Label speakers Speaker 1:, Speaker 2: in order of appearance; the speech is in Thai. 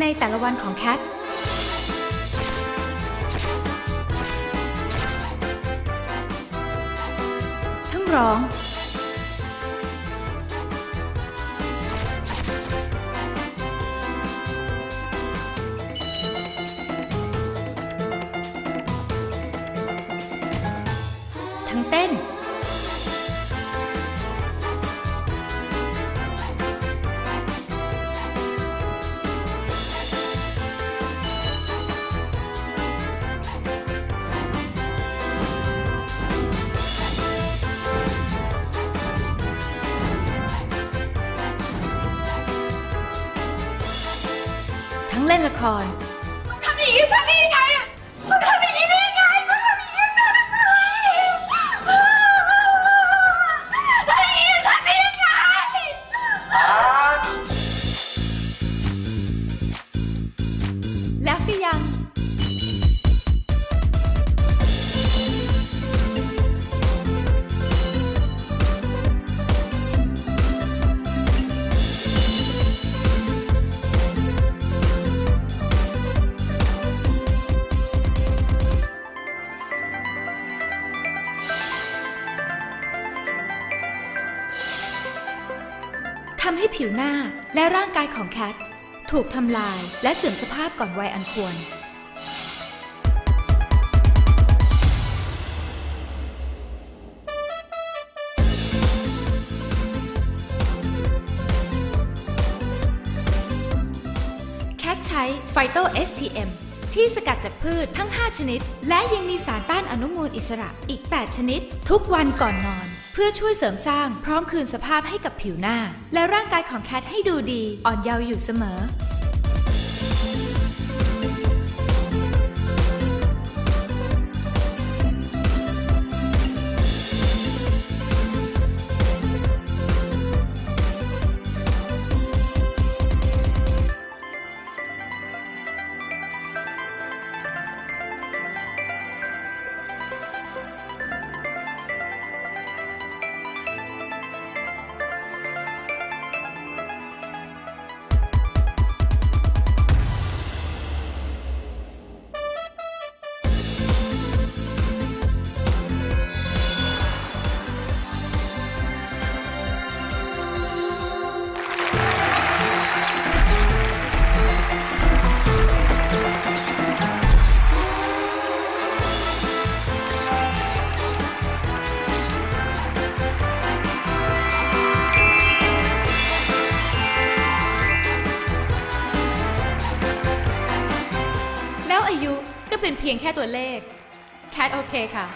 Speaker 1: ในแต่ละวันของแคททั้งร้อง เล่นละคร
Speaker 2: ทำอย่างนี้ทำได้ยังไงอะ ทำ
Speaker 1: ให้ผิวหน้าและร่างกายของแคท ถูกทำลายและเสื่อมสภาพก่อนวัยอันควร แคทใช้ไฟโต STM ที่สกัดจากพืชทั้ง 5 ชนิด และยังมีสารต้านอนุมูลอิสระอีก 8 ชนิด ทุกวันก่อนนอน เพื่อช่วยเสริมสร้างพร้อมคืนสภาพให้กับผิวหน้า และร่างกายของแคทให้ดูดี อ่อนเยาว์อยู่เสมอ อายุก็เป็นเพียงแค่ตัวเลขแคทโอเคค่ะ